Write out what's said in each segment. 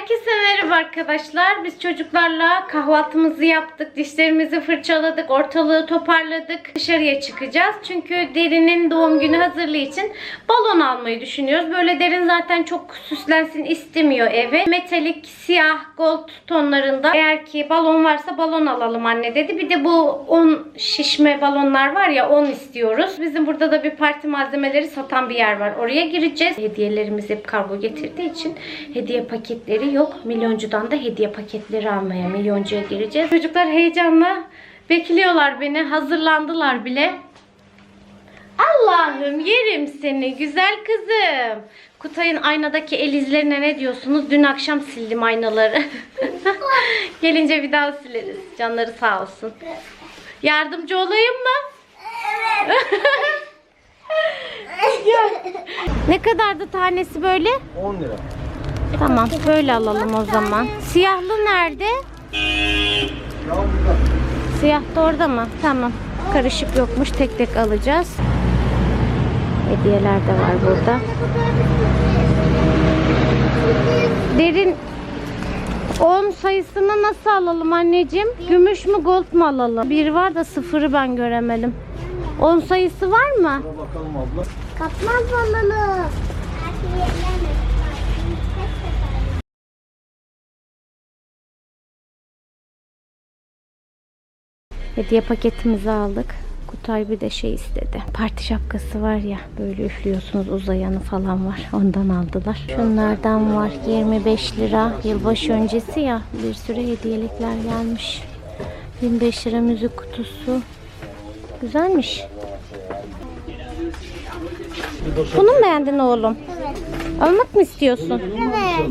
Herkese merhaba arkadaşlar. Biz çocuklarla kahvaltımızı yaptık, dişlerimizi fırçaladık, ortalığı toparladık. Dışarıya çıkacağız. Çünkü Derin'in doğum günü hazırlığı için balon almayı düşünüyoruz. Böyle Derin zaten çok süslensin istemiyor evi. Metalik, siyah, gold tonlarında. Eğer ki balon varsa balon alalım anne dedi. Bir de bu 10 şişme balonlar var ya 10 istiyoruz. Bizim burada da bir parti malzemeleri satan bir yer var. Oraya gireceğiz. Hediyelerimiz hep kargo getirdiği için hediye paketleri yok. Milyoncudan da hediye paketleri almaya milyoncuya gireceğiz. Çocuklar heyecanla bekliyorlar beni. Hazırlandılar bile. Allah'ım yerim seni güzel kızım. Kutay'ın aynadaki el izlerine ne diyorsunuz? Dün akşam sildim aynaları. Gelince bir daha sileriz. Canları sağ olsun. Yardımcı olayım mı? Ya. Ne kadardı tanesi böyle? 10 lira. Tamam böyle alalım o zaman. Siyahlı nerede? Siyah da orada mı? Tamam. Karışık yokmuş. Tek tek alacağız. Hediyeler de var burada. Derin 10 sayısını nasıl alalım anneciğim? Gümüş mü gold mu alalım? Bir var da sıfırı ben göremedim. 10 sayısı var mı? Bakalım abla. Kapmaz balığı. Hediye paketimizi aldık. Kutay bir de şey istedi. Parti şapkası var ya böyle üflüyorsunuz uzayanı falan var. Ondan aldılar. Şunlardan var 25 lira. Yılbaşı öncesi ya bir sürü hediyelikler gelmiş. 25 lira müzik kutusu. Güzelmiş. Bunu mu beğendin oğlum? Evet. Almak mı istiyorsun? Evet.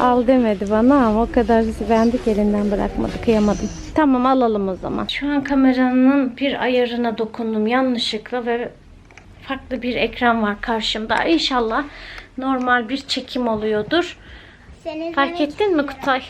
Al demedi bana ama o kadar beğendik elinden bırakmadı. Kıyamadım. Tamam alalım o zaman. Şu an kameranın bir ayarına dokundum yanlışlıkla ve farklı bir ekran var karşımda. İnşallah normal bir çekim oluyordur. Senin Fark ettin mi Kutay?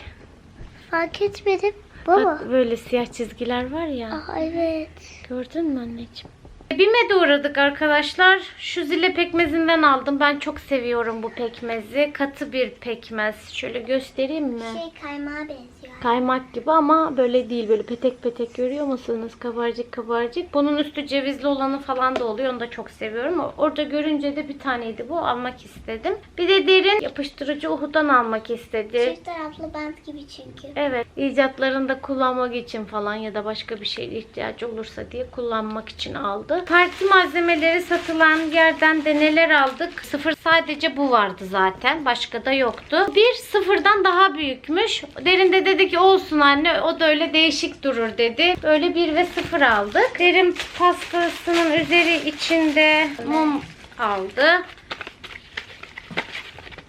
Fark etmedim. Baba. Bak böyle siyah çizgiler var ya. Aa, evet. Gördün mü anneciğim? Bime uğradık arkadaşlar. Şu zile pekmezinden aldım. Ben çok seviyorum bu pekmezi. Katı bir pekmez. Şöyle göstereyim mi? Şey kaymağa benziyor. Kaymak gibi ama böyle değil. Böyle petek petek görüyor musunuz? Kabarcık kabarcık. Bunun üstü cevizli olanı falan da oluyor. Onu da çok seviyorum. Orada görünce de bir taneydi bu. Almak istedim. Bir de derin yapıştırıcı uhudan almak istedi. Çift taraflı bant gibi çünkü. Evet, icatlarında kullanmak için falan ya da başka bir şeye ihtiyacı olursa diye kullanmak için aldı. Parti malzemeleri satılan yerden de neler aldık? Sıfır sadece bu vardı zaten. Başka da yoktu. Bir sıfırdan daha büyükmüş. Derin de dedi ki olsun anne o da öyle değişik durur dedi. Böyle bir ve sıfır aldık. Derin pastasının üzeri içinde mum aldı.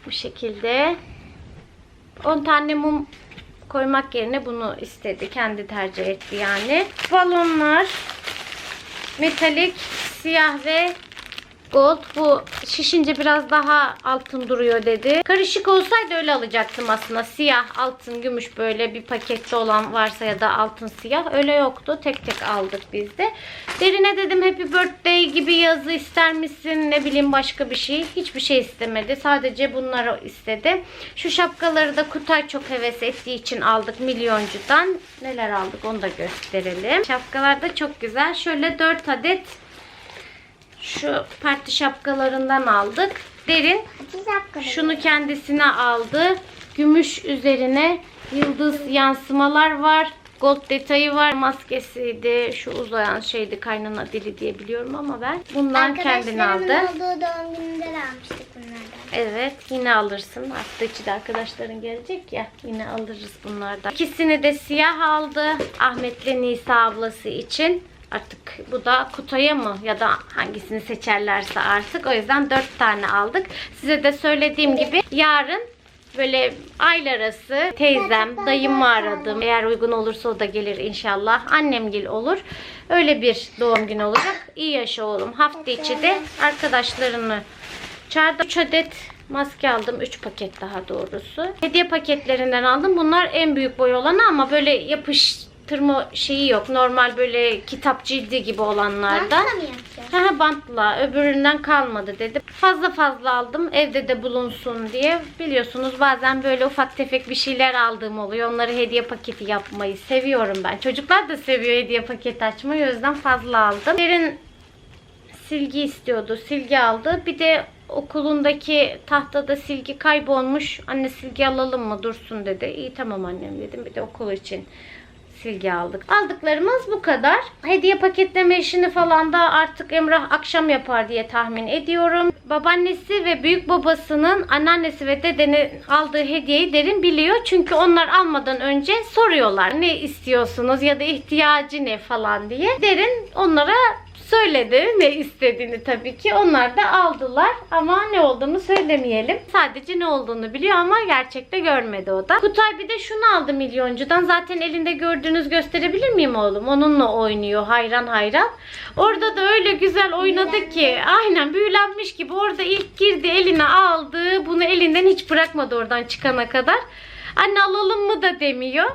Bu şekilde. 10 tane mum koymak yerine bunu istedi. Kendi tercih etti yani. Balonlar metalik, siyah ve gold. Bu şişince biraz daha altın duruyor dedi. Karışık olsaydı öyle alacaktım aslında. Siyah, altın, gümüş böyle bir pakette olan varsa ya da altın siyah. Öyle yoktu. Tek tek aldık biz de. Derine dedim happy birthday gibi yazı ister misin? Ne bileyim başka bir şey. Hiçbir şey istemedi. Sadece bunları istedi. Şu şapkaları da Kutay çok heves ettiği için aldık milyoncudan. Neler aldık onu da gösterelim. Şapkalar da çok güzel. Şöyle 4 adet şu parti şapkalarından aldık. Derin şunu kendisine aldı. Gümüş üzerine yıldız yansımalar var. Gold detayı var. Maskesiydi. Şu uzayan şeydi. Kaynana dili diye biliyorum ama ben. Bundan kendine aldı. olduğu doğum gününde de almıştık bunlardan. Evet yine alırsın. Hafta içi de arkadaşların gelecek ya. Yine alırız bunlardan. İkisini de siyah aldı. Ahmet'le Nisa ablası için. Artık bu da Kutay'a mı ya da hangisini seçerlerse artık. O yüzden 4 tane aldık. Size de söylediğim gibi yarın böyle aylar arası teyzem, dayımı aradım. Eğer uygun olursa o da gelir inşallah. Annemgil olur. Öyle bir doğum günü olacak. İyi yaşa oğlum. Hafta içi de arkadaşlarını çağırdı. 3 adet maske aldım. 3 paket daha doğrusu. Hediye paketlerinden aldım. Bunlar en büyük boy olanı ama böyle yapış bantırma şeyi yok. Normal böyle kitap cildi gibi olanlardan. Bantla mı yapacağız? Ha, bantla öbüründen kalmadı dedi. Fazla fazla aldım evde de bulunsun diye. Biliyorsunuz bazen böyle ufak tefek bir şeyler aldığım oluyor. Onları hediye paketi yapmayı seviyorum ben. Çocuklar da seviyor hediye paketi açmayı. O yüzden fazla aldım. Derin silgi istiyordu. Silgi aldı. Bir de okulundaki tahtada silgi kaybolmuş. Anne silgi alalım mı dursun dedi. İyi tamam annem dedim. Bir de okul için silgi aldık. Aldıklarımız bu kadar. Hediye paketleme işini falan da artık Emrah akşam yapar diye tahmin ediyorum. Babaannesi ve büyük babasının anneannesi ve dedenin aldığı hediyeyi derin biliyor. Çünkü onlar almadan önce soruyorlar. Ne istiyorsunuz ya da ihtiyacı ne falan diye. Derin onlara söyledi ne istediğini tabii ki. Onlar da aldılar ama ne olduğunu söylemeyelim. Sadece ne olduğunu biliyor ama gerçekte görmedi o da. Kutay bir de şunu aldı milyoncudan. Zaten elinde gördüğünüz gösterebilir miyim oğlum? Onunla oynuyor hayran hayran. Orada da öyle güzel oynadı ki. Aynen büyülenmiş gibi orada ilk girdi eline aldı. Bunu elinden hiç bırakmadı oradan çıkana kadar. Anne alalım mı da demiyor.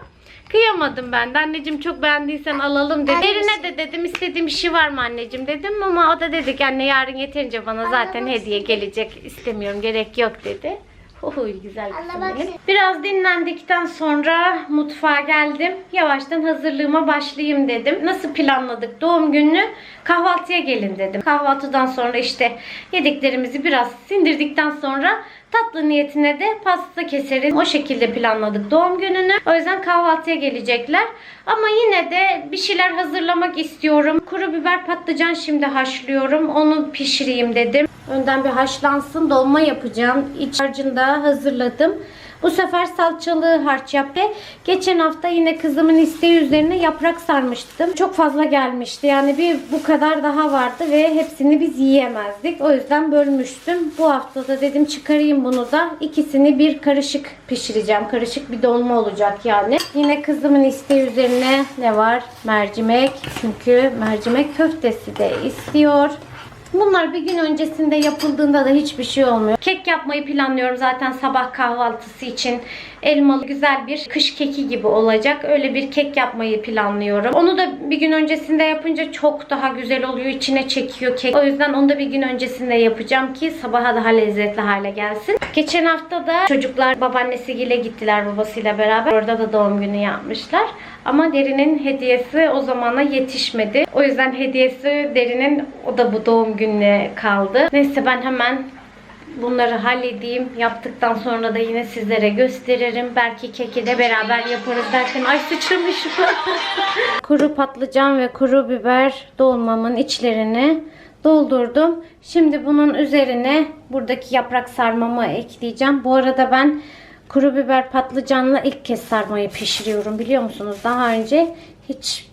Kıyamadım ben de. Anneciğim çok beğendiysen alalım dedi. Derine de dedim istediğim bir şey var mı anneciğim dedim ama o da dedi ki anne yarın yeterince bana zaten hediye gelecek istemiyorum gerek yok dedi. Oy güzel istedim. Biraz dinlendikten sonra mutfağa geldim. Yavaştan hazırlığıma başlayayım dedim. Nasıl planladık doğum gününü? Kahvaltıya gelin dedim. Kahvaltıdan sonra işte yediklerimizi biraz sindirdikten sonra tatlı niyetine de pasta keseriz. O şekilde planladık doğum gününü. O yüzden kahvaltıya gelecekler. Ama yine de bir şeyler hazırlamak istiyorum. Kuru biber patlıcan şimdi haşlıyorum. Onu pişireyim dedim. Önden bir haşlansın. Dolma yapacağım. İç harcını da hazırladım. Bu sefer salçalı harç yaptı. Geçen hafta yine kızımın isteği üzerine yaprak sarmıştım. Çok fazla gelmişti. Yani bir bu kadar daha vardı ve hepsini biz yiyemezdik. O yüzden bölmüştüm. Bu hafta da dedim çıkarayım bunu da. İkisini bir karışık pişireceğim. Karışık bir dolma olacak yani. Yine kızımın isteği üzerine ne var? Mercimek. Çünkü mercimek köftesi de istiyor. Bunlar bir gün öncesinde yapıldığında da hiçbir şey olmuyor. Kek yapmayı planlıyorum zaten sabah kahvaltısı için. Elmalı güzel bir kış keki gibi olacak. Öyle bir kek yapmayı planlıyorum. Onu da bir gün öncesinde yapınca çok daha güzel oluyor. İçine çekiyor kek. O yüzden onu da bir gün öncesinde yapacağım ki sabaha daha lezzetli hale gelsin. Geçen hafta da çocuklar babaannesiyle gittiler babasıyla beraber. Orada da doğum günü yapmışlar. Ama Derin'in hediyesi o zamana yetişmedi. O yüzden hediyesi Derin'in o da bu doğum gününe kaldı. Neyse ben hemen bunları halledeyim. Yaptıktan sonra da yine sizlere gösteririm. Belki keki de beraber yaparız derken ay sıçramışım. kuru patlıcan ve kuru biber dolmamın içlerini doldurdum. Şimdi bunun üzerine buradaki yaprak sarmamı ekleyeceğim. Bu arada ben kuru biber patlıcanla ilk kez sarmayı pişiriyorum biliyor musunuz? Daha önce hiç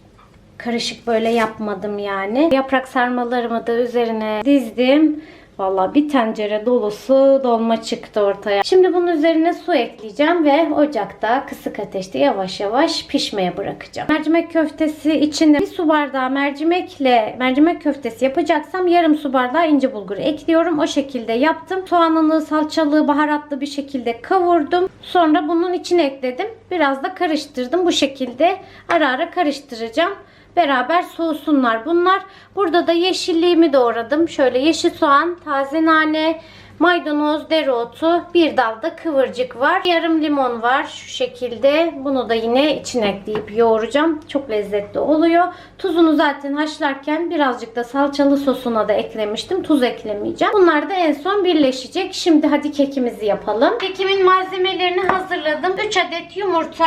karışık böyle yapmadım yani. Yaprak sarmalarımı da üzerine dizdim. Valla bir tencere dolusu dolma çıktı ortaya. Şimdi bunun üzerine su ekleyeceğim ve ocakta kısık ateşte yavaş yavaş pişmeye bırakacağım. Mercimek köftesi içinde bir su bardağı mercimekle mercimek köftesi yapacaksam yarım su bardağı ince bulgur ekliyorum. O şekilde yaptım. Soğanını, salçalı, baharatlı bir şekilde kavurdum. Sonra bunun içine ekledim. Biraz da karıştırdım. Bu şekilde ara ara karıştıracağım beraber soğusunlar bunlar. Burada da yeşilliğimi doğradım. Şöyle yeşil soğan, taze nane, maydanoz, dereotu, bir dal da kıvırcık var. Yarım limon var şu şekilde. Bunu da yine içine ekleyip yoğuracağım. Çok lezzetli oluyor. Tuzunu zaten haşlarken birazcık da salçalı sosuna da eklemiştim. Tuz eklemeyeceğim. Bunlar da en son birleşecek. Şimdi hadi kekimizi yapalım. Kekimin malzemelerini hazırladım. 3 adet yumurta,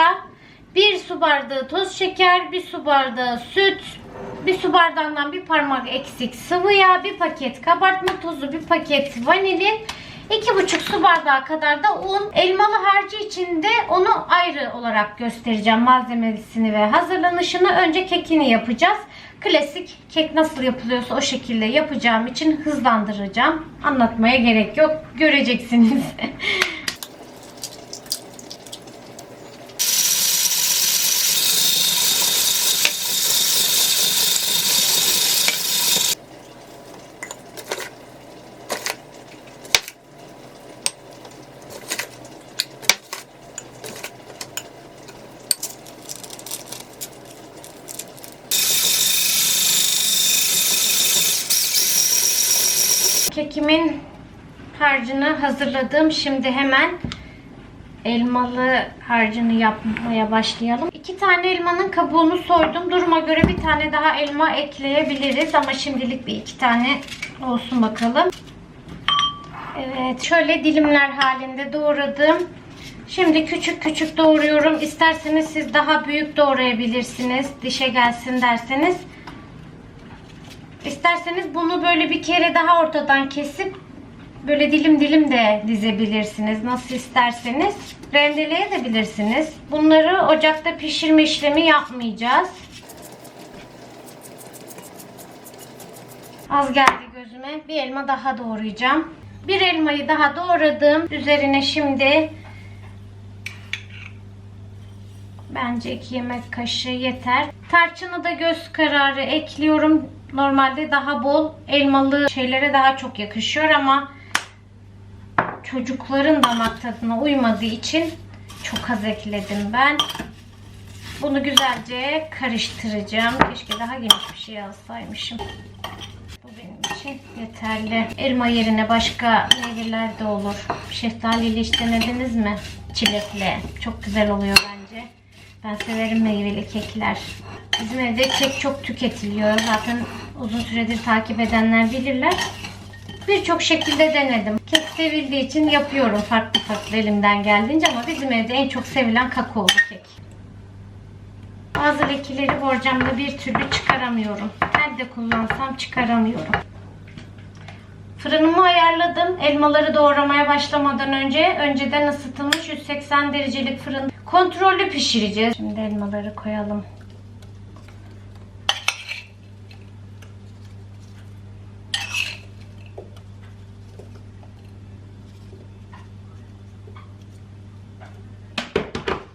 1 su bardağı toz şeker, 1 su bardağı süt, bir su bardağından bir parmak eksik sıvı yağ, bir paket kabartma tozu, bir paket vanilin, 2,5 su bardağı kadar da un. Elmalı harcı için de onu ayrı olarak göstereceğim malzemesini ve hazırlanışını. Önce kekini yapacağız. Klasik kek nasıl yapılıyorsa o şekilde yapacağım için hızlandıracağım. Anlatmaya gerek yok. Göreceksiniz. harcını hazırladım. Şimdi hemen elmalı harcını yapmaya başlayalım. İki tane elmanın kabuğunu soydum. Duruma göre bir tane daha elma ekleyebiliriz. Ama şimdilik bir iki tane olsun bakalım. Evet şöyle dilimler halinde doğradım. Şimdi küçük küçük doğruyorum. İsterseniz siz daha büyük doğrayabilirsiniz. Dişe gelsin derseniz. İsterseniz bunu böyle bir kere daha ortadan kesip böyle dilim dilim de dizebilirsiniz. Nasıl isterseniz. Rendeleyebilirsiniz. Bunları ocakta pişirme işlemi yapmayacağız. Az geldi gözüme. Bir elma daha doğrayacağım. Bir elmayı daha doğradım. Üzerine şimdi Bence 2 yemek kaşığı yeter. Tarçını da göz kararı ekliyorum. Normalde daha bol elmalı şeylere daha çok yakışıyor ama çocukların damak tadına uymadığı için çok az ekledim ben. Bunu güzelce karıştıracağım. Keşke daha geniş bir şey alsaymışım. Bu benim için yeterli. Elma yerine başka meyveler de olur. Şeftalili hiç denediniz mi? Çilekli. Çok güzel oluyor bence. Ben severim meyveli kekler. Bizim evde kek çok tüketiliyor. Zaten uzun süredir takip edenler bilirler. Birçok şekilde denedim. Sevildiği için yapıyorum farklı farklı elimden geldiğince ama bizim evde en çok sevilen kakaolu kek. Bazı lekeleri borcamla bir türlü çıkaramıyorum. Nerede kullansam çıkaramıyorum. Fırınımı ayarladım. Elmaları doğramaya başlamadan önce önceden ısıtılmış 180 derecelik fırın kontrollü pişireceğiz. Şimdi elmaları koyalım.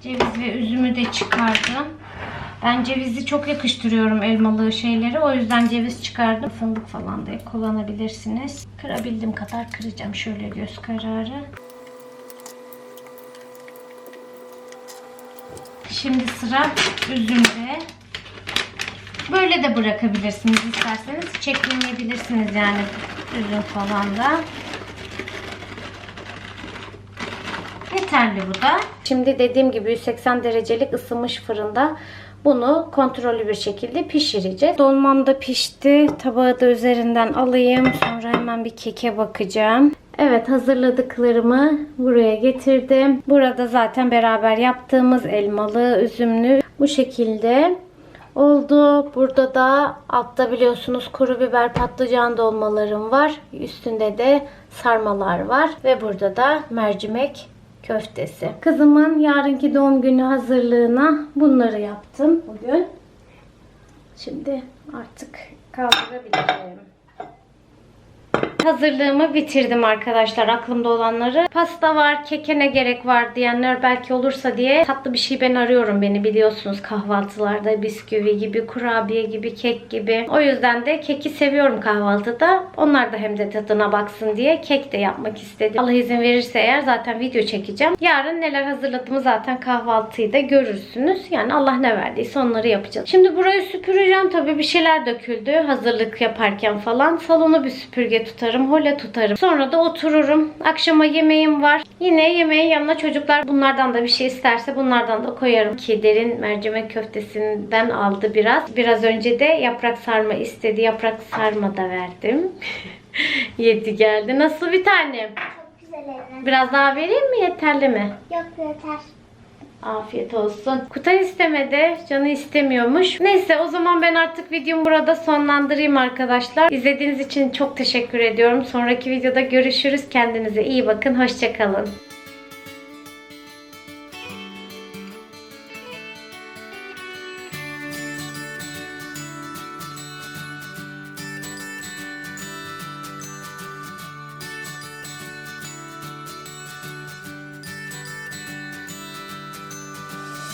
Ceviz ve üzümü de çıkardım. Ben cevizi çok yakıştırıyorum elmalı şeyleri. O yüzden ceviz çıkardım. Fındık falan da kullanabilirsiniz. Kırabildiğim kadar kıracağım. Şöyle göz kararı. Şimdi sıra üzümde. Böyle de bırakabilirsiniz isterseniz. Hiç eklemeyebilirsiniz yani üzüm falan da. Yeterli bu da. Şimdi dediğim gibi 180 derecelik ısınmış fırında bunu kontrollü bir şekilde pişireceğiz. Dolmam da pişti. Tabağı da üzerinden alayım. Sonra hemen bir keke bakacağım. Evet hazırladıklarımı buraya getirdim. Burada zaten beraber yaptığımız elmalı, üzümlü bu şekilde oldu. Burada da altta biliyorsunuz kuru biber patlıcan dolmalarım var. Üstünde de sarmalar var. Ve burada da mercimek köftesi. Kızımın yarınki doğum günü hazırlığına bunları yaptım bugün. Şimdi artık kaldırabilirim. Hazırlığımı bitirdim arkadaşlar aklımda olanları. Pasta var, keke ne gerek var diyenler belki olursa diye tatlı bir şey ben arıyorum beni biliyorsunuz kahvaltılarda bisküvi gibi, kurabiye gibi, kek gibi. O yüzden de keki seviyorum kahvaltıda. Onlar da hem de tadına baksın diye kek de yapmak istedim. Allah izin verirse eğer zaten video çekeceğim. Yarın neler hazırladığımı zaten kahvaltıyı da görürsünüz. Yani Allah ne verdiyse onları yapacağız. Şimdi burayı süpüreceğim. Tabii bir şeyler döküldü hazırlık yaparken falan. Salonu bir süpürge tutarım, hole tutarım. Sonra da otururum. Akşama yemeğim var. Yine yemeğin yanına çocuklar bunlardan da bir şey isterse bunlardan da koyarım. Ki derin mercimek köftesinden aldı biraz. Biraz önce de yaprak sarma istedi. Yaprak sarma da verdim. Yedi geldi. Nasıl bir tane? Çok güzel eline. Biraz daha vereyim mi? Yeterli mi? Yok yeter. Afiyet olsun. Kutay istemedi. Canı istemiyormuş. Neyse o zaman ben artık videomu burada sonlandırayım arkadaşlar. İzlediğiniz için çok teşekkür ediyorum. Sonraki videoda görüşürüz. Kendinize iyi bakın. Hoşçakalın.